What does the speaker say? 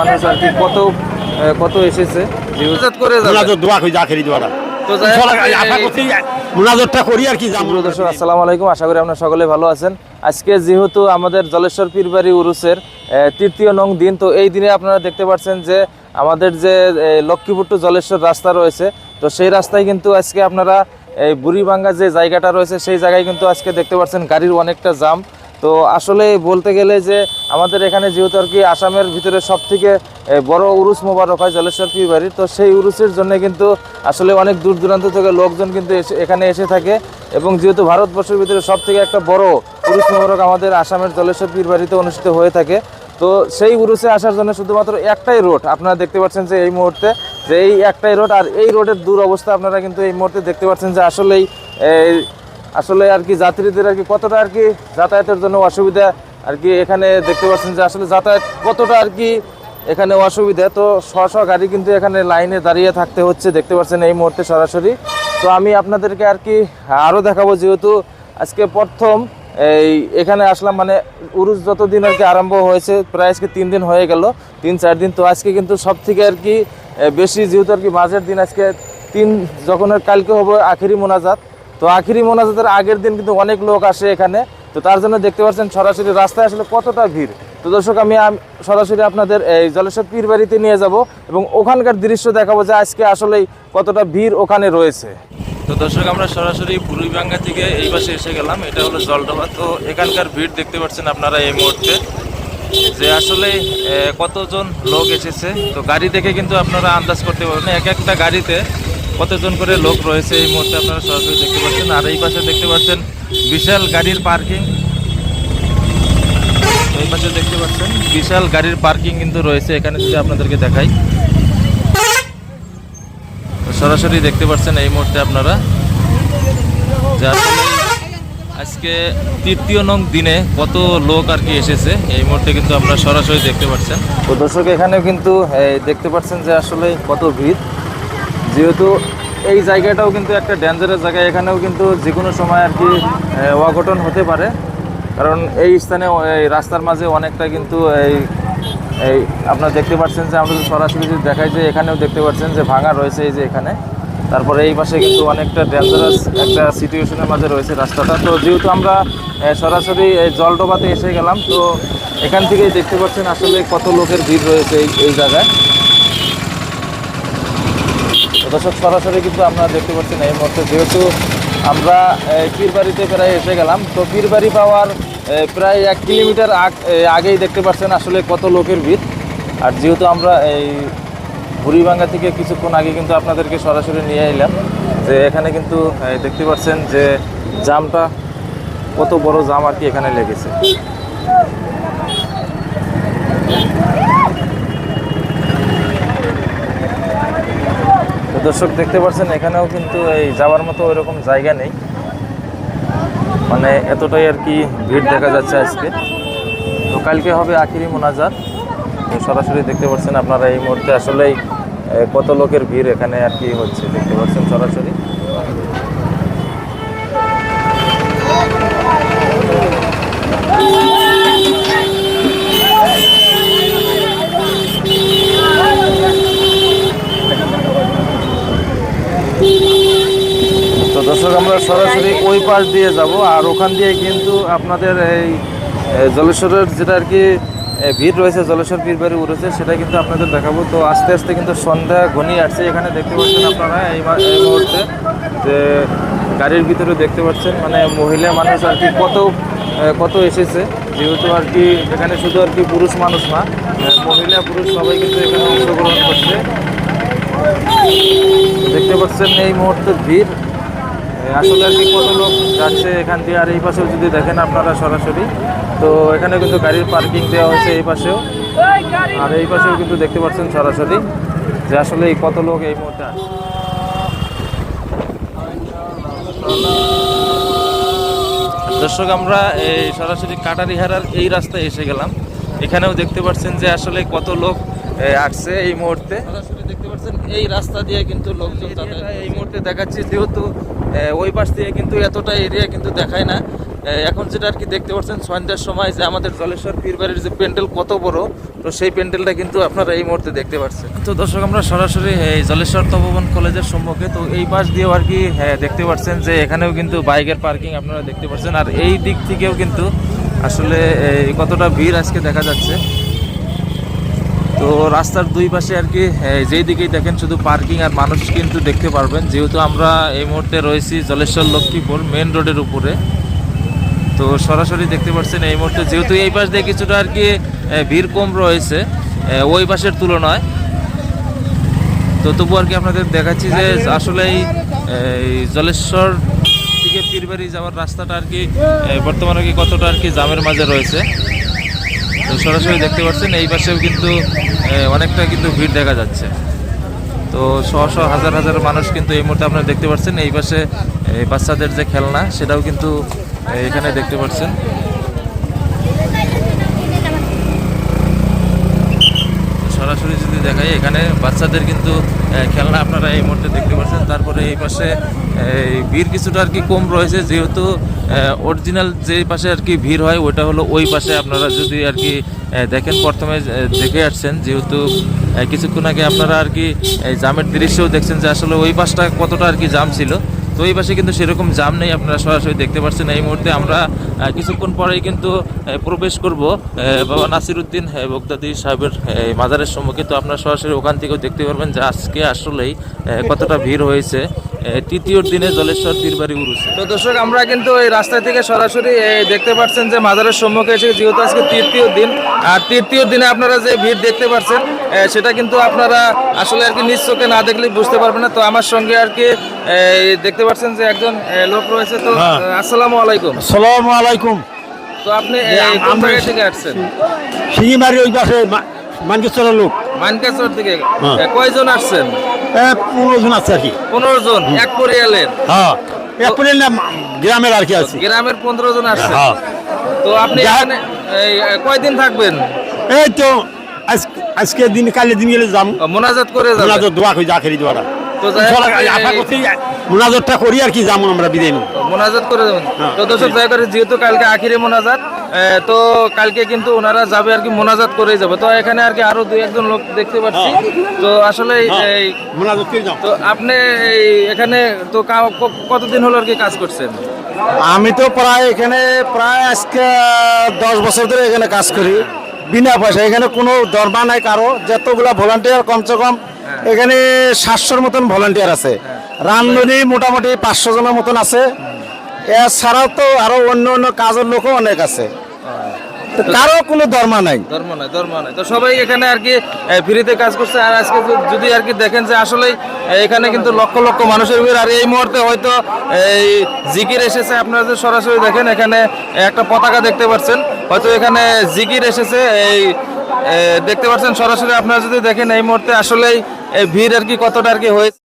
মানুষ আর কি কত কত এসেছে? করে যাবে। দোয়া করি আখেরি দোয়াটা তো যাই হোক, চলা, আশা করছি মুনাজতটা করি আর কি দর্শক আসসালামু আলাইকুম। আশা করি আপনারা সকলে ভালো আছেন। আজকে যেহেতু আমাদের জলেশ্বর পীরবাড়ি উরুসের তৃতীয় নং দিন তো এই দিনে আপনারা দেখতে পাচ্ছেন যে আমাদের যে লক্ষ্মীপুর টু জলেশ্বর রাস্তা রয়েছে তো সেই রাস্তায় কিন্তু আজকে আপনারা এই বুড়িভাঙ্গা যে জায়গাটা রয়েছে সেই জায়গায় কিন্তু আজকে দেখতে পাচ্ছেন গাড়ির অনেকটা জাম। তো আসলে বলতে গেলে যে আমাদের এখানে যেহেতু আর কি আসামের ভিতরে সব থেকে বড় উরুস মোবারক হয় জলেশ্বর পীর বাড়ির, তো সেই উরুসের জন্য কিন্তু আসলে অনেক দূর দূরান্ত থেকে লোকজন কিন্তু এখানে এসে থাকে। এবং যেহেতু ভারতবর্ষের ভিতরে সব থেকে একটা বড় উরুস মোবারক আমাদের আসামের জলেশ্বর পীর বাড়িতে অনুষ্ঠিত হয়ে থাকে। তো সেই উরুসে আসার জন্য শুধুমাত্র একটাই রোড, আপনারা দেখতে পাচ্ছেন যে এই মুহূর্তে, যে এই একটাই রোড, আর এই রোডের দূর অবস্থা আপনারা কিন্তু এই মুহূর্তে দেখতে পাচ্ছেন যে আসলেই আসলে আর কি যাত্রীদের আর কি কতটা আর কি যাতায়াতের জন্য অসুবিধা, আর কি এখানে দেখতে পাচ্ছেন যে আসলে যাতায়াত কতটা আর কি এখানে অসুবিধা। তো শ শ গাড়ি কিন্তু এখানে লাইনে দাঁড়িয়ে থাকতে হচ্ছে, দেখতে পাচ্ছেন এই মুহূর্তে সরাসরি। তো আমি আপনাদেরকে আর কি আরও দেখাবো যেহেতু আজকে প্রথম এই এখানে আসলাম মানে উরুস যতদিন আর কি আরম্ভ হয়েছে, প্রায় আজকে তিন দিন হয়ে গেল, তিন চার দিন। তো আজকে কিন্তু সব থেকে আর কি বেশি যেহেতু আর কি, মাঝের দিন আজকে তিন, যখন আর কালকে হবে আখেরি মোনাজাত তো আখিরি মোনাজাতের আগের দিন কিন্তু অনেক লোক আসে এখানে। তো তার জন্য দেখতে পাচ্ছেন সরাসরি রাস্তায় আসলে কতটা ভিড়। তো দর্শক, আমি সরাসরি আপনাদের এই জলেশ্বর পীর বাড়িতে নিয়ে যাব এবং ওখানকার দৃশ্য দেখাবো যে আজকে আসলে কতটা ভিড় ওখানে রয়েছে। তো দর্শক, আমরা সরাসরি বুড়িভাঙ্গা থেকে এই পাশে এসে গেলাম। এটা হলো জলডোবা। তো এখানকার ভিড় দেখতে পাচ্ছেন আপনারা এই মুহূর্তে যে আসলে কতজন লোক এসেছে। তো গাড়ি দেখে কিন্তু আপনারা আন্দাজ করতে পারবেন। এক একটা গাড়িতে কতজন করে লোক রয়েছে এই মুহূর্তে আপনারা সরাসরি দেখতে পাচ্ছেন। আর এই পাশে দেখতে পাচ্ছেন বিশাল গাড়ির পার্কিং। এই পাশে দেখতে পাচ্ছেন বিশাল গাড়ির পার্কিং কিন্তু রয়েছে। এখানে যদি আপনাদেরকে দেখাই। সরাসরি দেখতে পাচ্ছেন এই মুহূর্তে আপনারা। যে আজকে তৃতীয় নং দিনে কত লোক আর কি এসেছে, এই মুহূর্তে কিন্তু আপনারা সরাসরি দেখতে পাচ্ছেন। তো দর্শক, এখানেও কিন্তু দেখতে পাচ্ছেন যে আসলে কত ভিড়। যেহেতু এই জায়গাটাও কিন্তু একটা ডেঞ্জারাস জায়গা, এখানেও কিন্তু যে কোনো সময় আর কি অঘটন হতে পারে। কারণ এই স্থানে, এই রাস্তার মাঝে অনেকটা কিন্তু এই এই আপনারা দেখতে পাচ্ছেন যে, আমরা সরাসরি যদি দেখাই যে, এখানেও দেখতে পাচ্ছেন যে, ভাঙা রয়েছে এই যে এখানে। তারপরে এই পাশে কিন্তু অনেকটা ডেঞ্জারাস একটা সিচুয়েশনের মাঝে রয়েছে রাস্তাটা। তো যেহেতু আমরা সরাসরি এই জলডোবাতে এসে গেলাম, তো এখান থেকেই দেখতে পাচ্ছেন আসলে কত লোকের ভিড় রয়েছে এই এই জায়গায়। দর্শক, সরাসরি কিন্তু আপনারা দেখতে পাচ্ছেন এই মুহূর্তে। যেহেতু আমরা পীরবাড়িতে প্রায় এসে গেলাম, তো পীরবাড়ি পাওয়ার প্রায় এক কিলোমিটার আগ- আগেই দেখতে পাচ্ছেন আসলে কত লোকের ভিড়। আর যেহেতু আমরা এই বুড়িভাঙ্গা থেকে কিছুক্ষণ আগে কিন্তু আপনাদেরকে সরাসরি নিয়ে এলাম, যে এখানে কিন্তু দেখতে পাচ্ছেন যে জামটা, কত বড় জাম আর কি এখানে লেগেছে। দর্শক দেখতে পাচ্ছেন, এখানেও কিন্তু এই যাওয়ার মতো ওইরকম জায়গা নেই। মানে এতটাই আর কি ভিড় দেখা যাচ্ছে আজকে। তো কালকে হবে আখিরি মোনাজাত। তো সরাসরি দেখতে পাচ্ছেন আপনারা এই মুহূর্তে আসলেই কত লোকের ভিড় এখানে আর কি হচ্ছে, দেখতে পাচ্ছেন সরাসরি। ওই পাশ দিয়ে যাব। আর ওখান দিয়ে কিন্তু আপনাদের এই জলেশ্বরের যেটা আর কি ভিড় রয়েছে, জলেশ্বর পীর বাড়ি উঠেছে, সেটা কিন্তু আপনাদের দেখাবো। তো আস্তে আস্তে কিন্তু সন্ধ্যা ঘনিয়ে আসছে। এখানে দেখতে পাচ্ছেন আপনারা এই এই মুহূর্তে যে গাড়ির ভিতরে দেখতে পাচ্ছেন মানে মহিলা মানুষ আর কি কত কত এসেছে। যেহেতু আর কি এখানে শুধু আর কি পুরুষ মানুষ না মহিলা, পুরুষ সবাই কিন্তু এখানে অংশগ্রহণ করছে। দেখতে পাচ্ছেন এই মুহূর্তে ভিড়। আসলে আর কি কত লোক যাচ্ছে এখান দিয়ে? আর এই পাশেও যদি দেখেন আপনারা সরাসরি, তো এখানে কিন্তু গাড়ির পার্কিং দেওয়া হয়েছে এই পাশেও। আর এই পাশেও কিন্তু দেখতে পাচ্ছেন সরাসরি যে আসলে এই কত লোক এই মুহূর্তে আছে দর্শক, আমরা এই সরাসরি কাটারিহারার এই রাস্তায় এসে গেলাম। এখানেও দেখতে পাচ্ছেন যে আসলে কত লোক আসছে এই মুহূর্তে। পাচ্ছেন এই রাস্তা দিয়ে কিন্তু লোকজন তাদের এই মুহূর্তে দেখাচ্ছি যেহেতু ওই পাশ দিয়ে কিন্তু এতটা এরিয়া কিন্তু দেখায় না। এখন যেটা আর কি দেখতে পাচ্ছেন সন্ধ্যার সময় যে আমাদের জলেশ্বর পীরবাড়ির যে প্যান্ডেল কত বড় তো সেই প্যান্ডেলটা কিন্তু আপনারা এই মুহূর্তে দেখতে পাচ্ছেন। তো দর্শক আমরা সরাসরি এই জলেশ্বর তপবন কলেজের সম্মুখে তো এই পাশ দিয়েও আর কি হ্যাঁ, দেখতে পাচ্ছেন যে এখানেও কিন্তু বাইকের পার্কিং আপনারা দেখতে পাচ্ছেন। আর এই দিক থেকেও কিন্তু আসলে এই কতটা ভিড় আজকে দেখা যাচ্ছে। তো রাস্তার দুই পাশে আর কি যেই দিকেই দেখেন শুধু পার্কিং আর মানুষ কিন্তু দেখতে পারবেন। যেহেতু আমরা এই মুহূর্তে রয়েছি জলেশ্বর লক্ষ্মীপুর মেন রোডের উপরে। তো সরাসরি দেখতে পাচ্ছেন এই মুহূর্তে যেহেতু এই পাশ দিয়ে কিছুটা আর কি ভিড় কম রয়েছে ওই পাশের তুলনায়। তো তবু আর কি আপনাদের দেখাচ্ছি যে আসলেই এই জলেশ্বর থেকে পীরবাড়ি যাওয়ার রাস্তাটা আর কি বর্তমানে কি কতটা আর কি জামের মাঝে রয়েছে। সরাসরি দেখতে পাচ্ছেন, এই পাশেও কিন্তু অনেকটা কিন্তু ভিড় দেখা যাচ্ছে। তো শ শ হাজার হাজার মানুষ কিন্তু এই মুহূর্তে আপনারা দেখতে পাচ্ছেন, এই পাশে বাচ্চাদের যে খেলনা, সেটাও কিন্তু এখানে দেখতে পাচ্ছেন তো সরাসরি যদি দেখাই, এখানে বাচ্চাদের কিন্তু খেলনা আপনারা এই মুহূর্তে দেখতে পাচ্ছেন। তারপরে এই পাশে ভিড় কিছুটা আর কি কম রয়েছে, যেহেতু অরিজিনাল যে পাশে আর কি ভিড় হয় ওইটা হলো ওই পাশে আপনারা যদি আর কি দেখেন, প্রথমে দেখে আসছেন, যেহেতু কিছুক্ষণ আগে আপনারা আর কি জামের দৃশ্যও দেখছেন যে আসলে ওই পাশটা কতটা আর কি জাম ছিল। তো এই পাশে কিন্তু সেরকম জাম নেই, আপনারা সরাসরি দেখতে পাচ্ছেন। এই মুহূর্তে আমরা কিছুক্ষণ পরেই কিন্তু প্রবেশ করব। বাবা নাসির উদ্দিন বগদাদি সাহেবের মাজারের সম্মুখে। তো আপনারা সরাসরি ওখান থেকেও দেখতে পারবেন যে আজকে আসলেই কতটা ভিড় হয়েছে। তৃতীয় দিনে জলেশ্বর পীরবাড়ি উরুছে। তো দর্শক আমরা কিন্তু এই রাস্তা থেকে সরাসরি দেখতে পাচ্ছেন যে মাজারের সম্মুখে এসে যেহেতু আজকে তৃতীয় দিন আর তৃতীয় দিনে আপনারা যে ভিড় দেখতে পাচ্ছেন সেটা কিন্তু আপনারা আসলে আর কি নিজ চোখে না দেখলে বুঝতে পারবেন না। তো আমার সঙ্গে আর কি দেখতে পাচ্ছেন যে একজন লোক রয়েছে। তো হ্যাঁ। আসসালামু আলাইকুম। সালাম আলাইকুম। তো আপনি কোন জায়গা থেকে আসছেন? শিঙিমারি ওই পাশে মানকেশ্বরের লোক। মানকাচর থেকে। হ্যাঁ। কয়জন আসছেন? পনেরো জন আছে আর কি। পনেরো জন এক পরিয়ালের। হ্যাঁ। এপ্রিল না গ্রামের আর কি আছে। গ্রামের পনেরো জন আসছেন। হ্যাঁ। তো আপনি এখানে কয়দিন থাকবেন? এই তো আজ- আজকে দিন কালের দিন গেলে যাম। মোনাজাত করে মোনাজত দোয়া করি জাখেরি দোয়াটা। মোনাজতটা করি আর কি যাব আমরা বিদায় মোনাজাত করে দেবেন? হ্যাঁ। তো দর্শক দয়া করে যেহেতু কালকে আখিরে মোনাজাত তো কালকে কিন্তু ওনারা যাবে আর কি মোনাজাত করেই যাবে। তো এখানে আর কি আরও দুই একজন লোক দেখতে পাচ্ছি। তো আসলে হ্যাঁ। তো আপনি এখানে তো কতদিন হলো আর কি কাজ করছেন? আমি তো প্রায় এখানে প্রায় আজকে দশ বছর ধরে এখানে কাজ করি। বিনা পয়সা এখানে কোনো দরমা নাই কারও। যতগুলা ভলান্টিয়ার কমসে কম এখানে সাতশোর মতন ভলান্টিয়ার আছে। রান্ধনি মোটামুটি পাঁচশো জনের মতন আছে। এছাড়াও তো আরও অন্য অন্য কাজের লোকও অনেক আছে। কারও কোনো দরমা নাই। ধর্ম নয় ধর্ম নয় তো সবাই এখানে আর কি ফ্রিতে কাজ করছে। আর আজকে যদি- আর কি দেখেন যে আসলে এখানে কিন্তু লক্ষ লক্ষ মানুষের ভিড়। আর এই মুহূর্তে হয়তো এই জিকির এসেছে। আপনারা যদি সরাসরি দেখেন এখানে একটা পতাকা দেখতে পাচ্ছেন। হয়তো এখানে জিকির এসেছে। এই দেখতে পাচ্ছেন সরাসরি আপনারা যদি দেখেন এই মুহূর্তে আসলেই ভিড় আর কি কতটা আর কি হয়েছে।